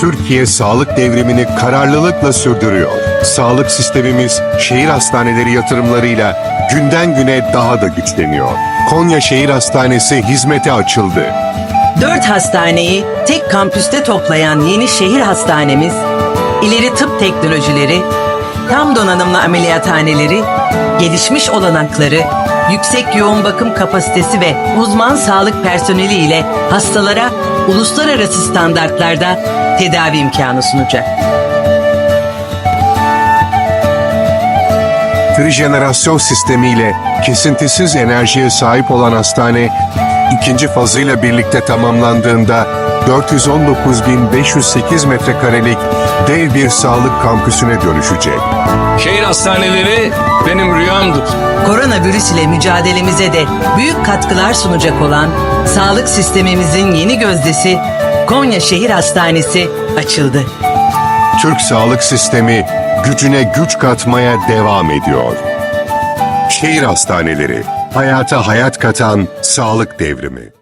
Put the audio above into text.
Türkiye sağlık devrimini kararlılıkla sürdürüyor. Sağlık sistemimiz şehir hastaneleri yatırımlarıyla günden güne daha da güçleniyor. Konya Şehir Hastanesi hizmete açıldı. Dört hastaneyi tek kampüste toplayan yeni şehir hastanemiz, ileri tıp teknolojileri, tam donanımlı ameliyathaneleri, gelişmiş olanakları, yüksek yoğun bakım kapasitesi ve uzman sağlık personeli ile hastalara uluslararası standartlarda tedavi imkanı sunacak. Trijenerasyon sistemiyle kesintisiz enerjiye sahip olan hastane, ikinci fazıyla birlikte tamamlandığında 419.508 metrekarelik dev bir sağlık kampüsüne dönüşecek. Şehir hastaneleri benim rüyamdır. İle mücadelemize de büyük katkılar sunacak olan sağlık sistemimizin yeni gözdesi Konya Şehir Hastanesi açıldı. Türk sağlık sistemi gücüne güç katmaya devam ediyor. Şehir hastaneleri, hayata hayat katan sağlık devrimi.